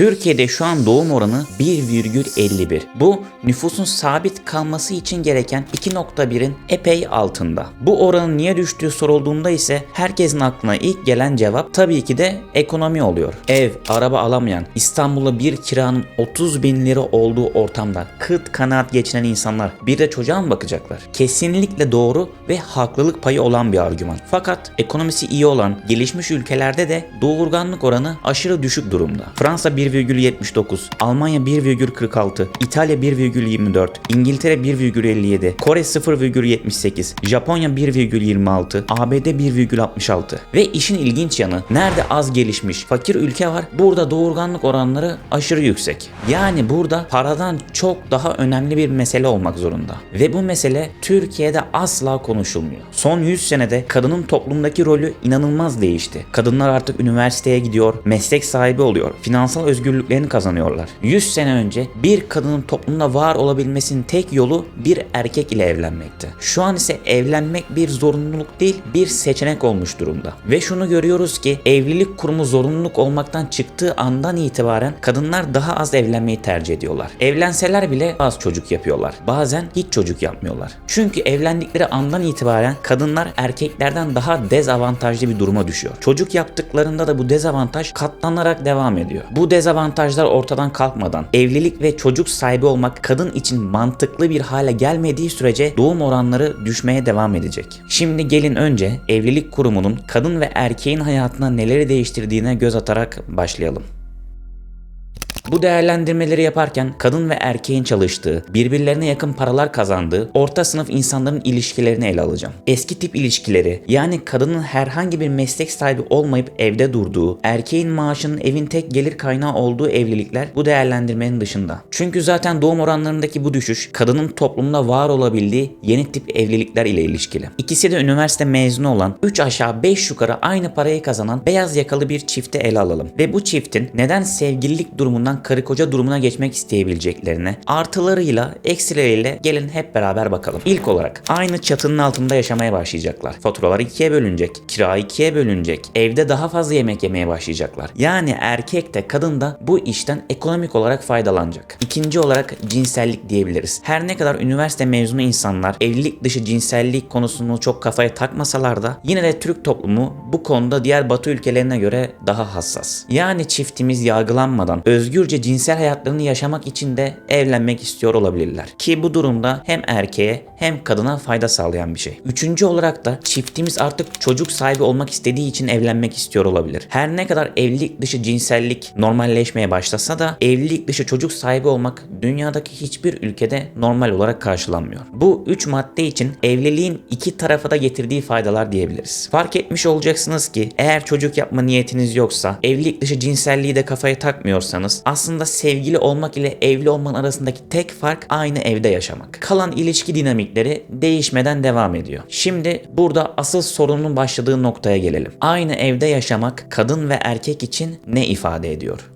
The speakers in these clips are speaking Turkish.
Türkiye'de şu an doğum oranı 1,51. Bu nüfusun sabit kalması için gereken 2.1'in epey altında. Bu oranın niye düştüğü sorulduğunda ise herkesin aklına ilk gelen cevap tabii ki de ekonomi oluyor. Ev, araba alamayan, İstanbul'da bir kiranın 30 bin lira olduğu ortamda kıt kanaat geçinen insanlar bir de çocuğa mı bakacaklar? Kesinlikle doğru ve haklılık payı olan bir argüman. Fakat ekonomisi iyi olan gelişmiş ülkelerde de doğurganlık oranı aşırı düşük durumda. Fransa 1,79, Almanya 1,46, İtalya 1,24, İngiltere 1,57, Kore 0,78, Japonya 1,26, ABD 1,66. Ve işin ilginç yanı nerede az gelişmiş fakir ülke var burada doğurganlık oranları aşırı yüksek. Yani burada paradan çok daha önemli bir mesele olmak zorunda. Ve bu mesele Türkiye'de asla konuşulmuyor. Son 100 senede kadının toplumdaki rolü inanılmaz değişti. Kadınlar artık üniversiteye gidiyor, meslek sahibi oluyor, finansal özgürlüklerini kazanıyorlar. 100 sene önce bir kadının toplumda var olabilmesinin tek yolu bir erkek ile evlenmekti. Şu an ise evlenmek bir zorunluluk değil, bir seçenek olmuş durumda. Ve şunu görüyoruz ki evlilik kurumu zorunluluk olmaktan çıktığı andan itibaren kadınlar daha az evlenmeyi tercih ediyorlar. Evlenseler bile az çocuk yapıyorlar. Bazen hiç çocuk yapmıyorlar. Çünkü evlendikleri andan itibaren kadınlar erkeklerden daha dezavantajlı bir duruma düşüyor. Çocuk yaptıklarında da bu dezavantaj katlanarak devam ediyor. Bu dezavantajlar ortadan kalkmadan evlilik ve çocuk sahibi olmak kadın için mantıklı bir hale gelmediği sürece doğum oranları düşmeye devam edecek. Şimdi gelin önce evlilik kurumunun kadın ve erkeğin hayatına neleri değiştirdiğine göz atarak başlayalım. Bu değerlendirmeleri yaparken kadın ve erkeğin çalıştığı, birbirlerine yakın paralar kazandığı orta sınıf insanların ilişkilerini ele alacağım. Eski tip ilişkileri yani kadının herhangi bir meslek sahibi olmayıp evde durduğu, erkeğin maaşının evin tek gelir kaynağı olduğu evlilikler bu değerlendirmenin dışında. Çünkü zaten doğum oranlarındaki bu düşüş kadının toplumda var olabildiği yeni tip evlilikler ile ilişkili. İkisi de üniversite mezunu olan 3 aşağı 5 yukarı aynı parayı kazanan beyaz yakalı bir çifte ele alalım. Ve bu çiftin neden sevgililik durumundan karı koca durumuna geçmek isteyebileceklerine, artılarıyla, eksileriyle gelin hep beraber bakalım. İlk olarak aynı çatının altında yaşamaya başlayacaklar. Faturalar ikiye bölünecek, kira ikiye bölünecek, evde daha fazla yemek yemeye başlayacaklar. Yani erkek de kadın da bu işten ekonomik olarak faydalanacak. İkinci olarak cinsellik diyebiliriz. Her ne kadar üniversite mezunu insanlar evlilik dışı cinsellik konusunu çok kafaya takmasalar da yine de Türk toplumu bu konuda diğer batı ülkelerine göre daha hassas. Yani çiftimiz yargılanmadan özgürce cinsel hayatlarını yaşamak için de evlenmek istiyor olabilirler. Ki bu durumda hem erkeğe hem kadına fayda sağlayan bir şey. Üçüncü olarak da çiftimiz artık çocuk sahibi olmak istediği için evlenmek istiyor olabilir. Her ne kadar evlilik dışı cinsellik normalleşmeye başlasa da evlilik dışı çocuk sahibi olmak dünyadaki hiçbir ülkede normal olarak karşılanmıyor. Bu üç madde için evliliğin iki tarafa da getirdiği faydalar diyebiliriz. Fark etmiş olacaksınız ki eğer çocuk yapma niyetiniz yoksa, evlilik dışı cinselliği de kafaya takmıyorsanız aslında sevgili olmak ile evli olmanın arasındaki tek fark aynı evde yaşamak. Kalan ilişki dinamikleri değişmeden devam ediyor. Şimdi burada asıl sorunun başladığı noktaya gelelim. Aynı evde yaşamak kadın ve erkek için ne ifade ediyor?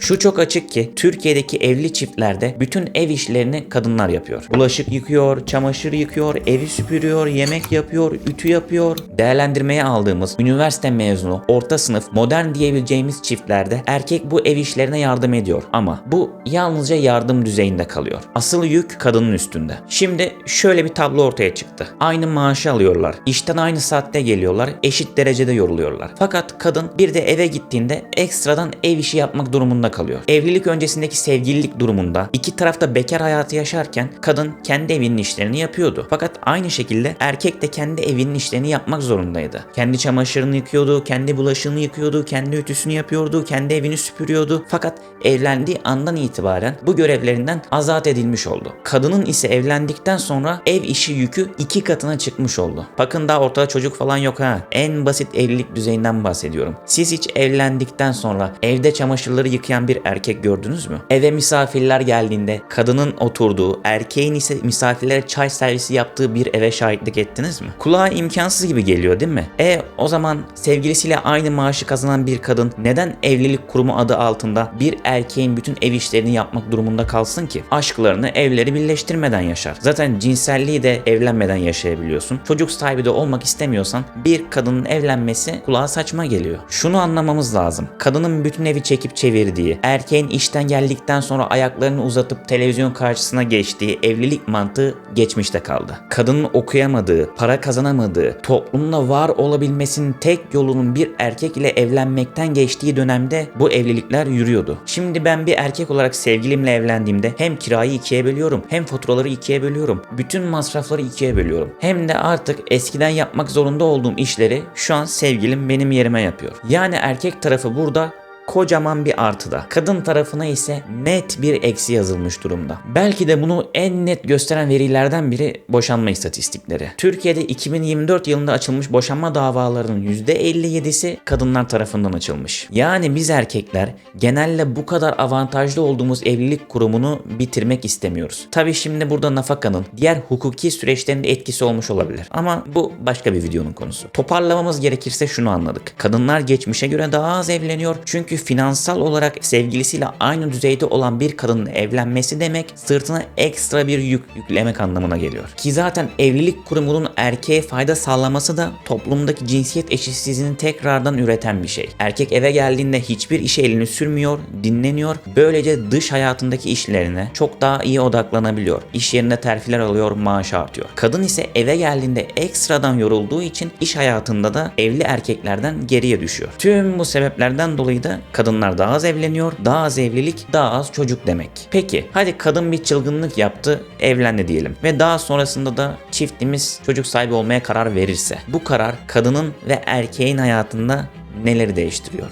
Şu çok açık ki Türkiye'deki evli çiftlerde bütün ev işlerini kadınlar yapıyor. Bulaşık yıkıyor, çamaşır yıkıyor, evi süpürüyor, yemek yapıyor, ütü yapıyor. Değerlendirmeye aldığımız üniversite mezunu, orta sınıf, modern diyebileceğimiz çiftlerde erkek bu ev işlerine yardım ediyor. Ama bu yalnızca yardım düzeyinde kalıyor. Asıl yük kadının üstünde. Şimdi şöyle bir tablo ortaya çıktı. Aynı maaşı alıyorlar. İşten aynı saatte geliyorlar. Eşit derecede yoruluyorlar. Fakat kadın bir de eve gittiğinde ekstradan ev işi yapmak durumunda kalıyor. Evlilik öncesindeki sevgililik durumunda iki tarafta bekar hayatı yaşarken kadın kendi evinin işlerini yapıyordu. Fakat aynı şekilde erkek de kendi evinin işlerini yapmak zorundaydı. Kendi çamaşırını yıkıyordu, kendi bulaşığını yıkıyordu, kendi ütüsünü yapıyordu, kendi evini süpürüyordu. Fakat evlendiği andan itibaren bu görevlerinden azat edilmiş oldu. Kadının ise evlendikten sonra ev işi yükü iki katına çıkmış oldu. Bakın daha ortada çocuk falan yok ha. En basit evlilik düzeyinden bahsediyorum. Siz hiç evlendikten sonra evde çamaşırları yıkayan bir bir erkek gördünüz mü? Eve misafirler geldiğinde kadının oturduğu, erkeğin ise misafirlere çay servisi yaptığı bir eve şahitlik ettiniz mi? Kulağa imkansız gibi geliyor değil mi? E o zaman sevgilisiyle aynı maaşı kazanan bir kadın neden evlilik kurumu adı altında bir erkeğin bütün ev işlerini yapmak durumunda kalsın ki? Aşklarını evleri birleştirmeden yaşar. Zaten cinselliği de evlenmeden yaşayabiliyorsun. Çocuk sahibi de olmak istemiyorsan bir kadının evlenmesi kulağa saçma geliyor. Şunu anlamamız lazım. Kadının bütün evi çekip çevirdiği, erkeğin işten geldikten sonra ayaklarını uzatıp televizyon karşısına geçtiği evlilik mantığı geçmişte kaldı. Kadının okuyamadığı, para kazanamadığı, toplumda var olabilmesinin tek yolunun bir erkek ile evlenmekten geçtiği dönemde bu evlilikler yürüyordu. Şimdi ben bir erkek olarak sevgilimle evlendiğimde hem kirayı ikiye bölüyorum, hem faturaları ikiye bölüyorum, bütün masrafları ikiye bölüyorum. Hem de artık eskiden yapmak zorunda olduğum işleri şu an sevgilim benim yerime yapıyor. Yani erkek tarafı burada kocaman bir artıda. Kadın tarafına ise net bir eksi yazılmış durumda. Belki de bunu en net gösteren verilerden biri boşanma istatistikleri. Türkiye'de 2024 yılında açılmış boşanma davalarının %57'si kadınlar tarafından açılmış. Yani biz erkekler genelde bu kadar avantajlı olduğumuz evlilik kurumunu bitirmek istemiyoruz. Tabi şimdi burada nafakanın diğer hukuki süreçlerin de etkisi olmuş olabilir. Ama bu başka bir videonun konusu. Toparlamamız gerekirse şunu anladık. Kadınlar geçmişe göre daha az evleniyor çünkü finansal olarak sevgilisiyle aynı düzeyde olan bir kadının evlenmesi demek sırtına ekstra bir yük yüklemek anlamına geliyor. Ki zaten evlilik kurumunun erkeğe fayda sağlaması da toplumdaki cinsiyet eşitsizliğini tekrardan üreten bir şey. Erkek eve geldiğinde hiçbir işe elini sürmüyor, dinleniyor. Böylece dış hayatındaki işlerine çok daha iyi odaklanabiliyor. İş yerinde terfiler alıyor, maaşı artıyor. Kadın ise eve geldiğinde ekstradan yorulduğu için iş hayatında da evli erkeklerden geriye düşüyor. Tüm bu sebeplerden dolayı da kadınlar daha az evleniyor, daha az evlilik, daha az çocuk demek. Peki hadi kadın bir çılgınlık yaptı, evlendi diyelim ve daha sonrasında da çiftimiz çocuk sahibi olmaya karar verirse bu karar kadının ve erkeğin hayatında neleri değiştiriyor?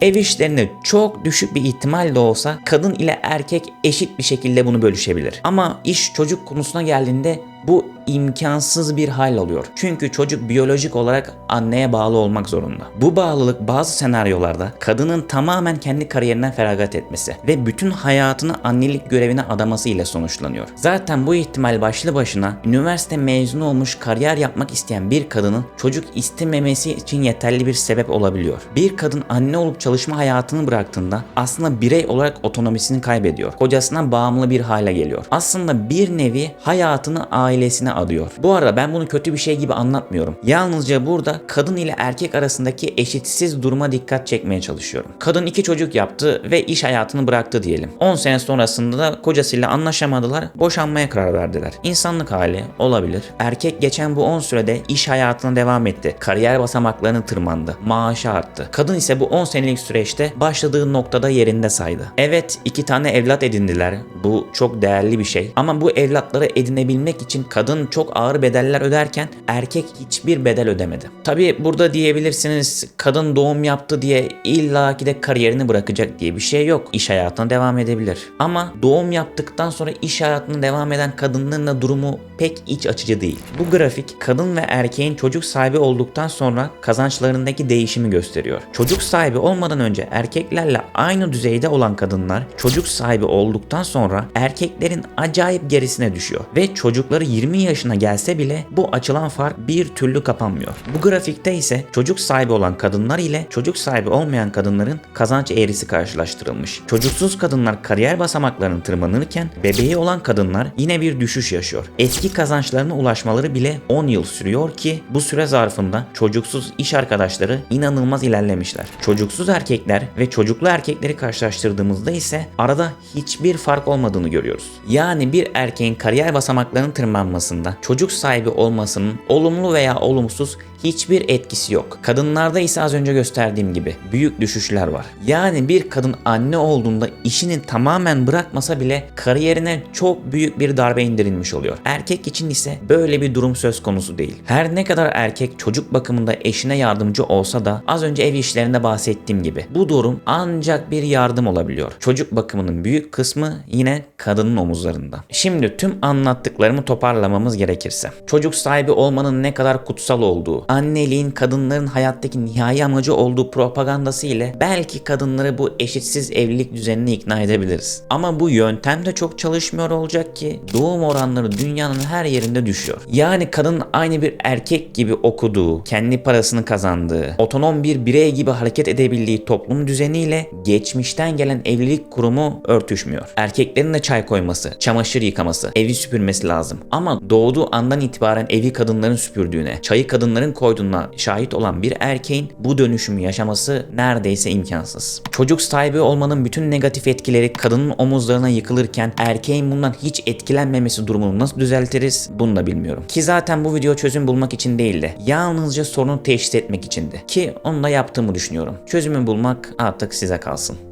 Ev işlerinde çok düşük bir ihtimal de olsa kadın ile erkek eşit bir şekilde bunu bölüşebilir. Ama iş çocuk konusuna geldiğinde bu imkansız bir hal alıyor. Çünkü çocuk biyolojik olarak anneye bağlı olmak zorunda. Bu bağlılık bazı senaryolarda kadının tamamen kendi kariyerinden feragat etmesi ve bütün hayatını annelik görevine adaması ile sonuçlanıyor. Zaten bu ihtimal başlı başına üniversite mezunu olmuş kariyer yapmak isteyen bir kadının çocuk istememesi için yeterli bir sebep olabiliyor. Bir kadın anne olup çalışma hayatını bıraktığında aslında birey olarak otonomisini kaybediyor. Kocasına bağımlı bir hale geliyor. Aslında bir nevi hayatını ailesine adıyor. Bu arada ben bunu kötü bir şey gibi anlatmıyorum. Yalnızca burada kadın ile erkek arasındaki eşitsiz duruma dikkat çekmeye çalışıyorum. Kadın iki çocuk yaptı ve iş hayatını bıraktı diyelim. 10 sene sonrasında da kocasıyla anlaşamadılar, boşanmaya karar verdiler. İnsanlık hali olabilir. Erkek geçen bu 10 sürede iş hayatına devam etti. Kariyer basamaklarını tırmandı. Maaşı arttı. Kadın ise bu 10 senelik süreçte başladığı noktada yerinde saydı. Evet iki tane evlat edindiler. Bu çok değerli bir şey. Ama bu evlatları edinebilmek için kadın çok ağır bedeller öderken erkek hiçbir bedel ödemedi. Tabi burada diyebilirsiniz kadın doğum yaptı diye illaki de kariyerini bırakacak diye bir şey yok. İş hayatına devam edebilir. Ama doğum yaptıktan sonra iş hayatına devam eden kadınların da durumu pek iç açıcı değil. Bu grafik kadın ve erkeğin çocuk sahibi olduktan sonra kazançlarındaki değişimi gösteriyor. Çocuk sahibi olmadan önce erkeklerle aynı düzeyde olan kadınlar çocuk sahibi olduktan sonra erkeklerin acayip gerisine düşüyor ve çocukları 20 yaşına gelse bile bu açılan fark bir türlü kapanmıyor. Bu grafikte ise çocuk sahibi olan kadınlar ile çocuk sahibi olmayan kadınların kazanç eğrisi karşılaştırılmış. Çocuksuz kadınlar kariyer basamaklarını tırmanırken bebeği olan kadınlar yine bir düşüş yaşıyor. Eski kazançlarına ulaşmaları bile 10 yıl sürüyor ki bu süre zarfında çocuksuz iş arkadaşları inanılmaz ilerlemişler. Çocuksuz erkekler ve çocuklu erkekleri karşılaştırdığımızda ise arada hiçbir fark olmadığını görüyoruz. Yani bir erkeğin kariyer basamaklarının tırmanmasında çocuk sahibi olmasının olumlu veya olumsuz hiçbir etkisi yok. Kadınlarda ise az önce gösterdiğim gibi büyük düşüşler var. Yani bir kadın anne olduğunda işini tamamen bırakmasa bile kariyerine çok büyük bir darbe indirilmiş oluyor. Erkek için ise böyle bir durum söz konusu değil. Her ne kadar erkek çocuk bakımında eşine yardımcı olsa da az önce ev işlerinde bahsettiğim gibi bu durum ancak bir yardım olabiliyor. Çocuk bakımının büyük kısmı yine kadının omuzlarında. Şimdi tüm anlattıklarımı toparlamamız gerekirse. Çocuk sahibi olmanın ne kadar kutsal olduğu, anneliğin kadınların hayattaki nihai amacı olduğu propagandası ile belki kadınları bu eşitsiz evlilik düzenine ikna edebiliriz. Ama bu yöntem de çok çalışmıyor olacak ki doğum oranları dünyanın her yerinde düşüyor. Yani kadın aynı bir erkek gibi okuduğu, kendi parasını kazandığı, otonom bir birey gibi hareket edebildiği toplum düzeniyle geçmişten gelen evlilik kurumu örtüşmüyor. Erkeklerin de çay koyması, çamaşır yıkaması, evi süpürmesi lazım. Ama doğduğu andan itibaren evi kadınların süpürdüğüne, çayı kadınların koyduğuna şahit olan bir erkeğin bu dönüşümü yaşaması neredeyse imkansız. Çocuk sahibi olmanın bütün negatif etkileri kadının omuzlarına yıkılırken erkeğin bundan hiç etkilenmemesi durumunu nasıl düzeltiriz bunu da bilmiyorum. Ki zaten bu video çözüm bulmak için değildi. Yalnızca sorunu teşhis etmek içindi. Ki onu da yaptığımı düşünüyorum. Çözümü bulmak artık size kalsın.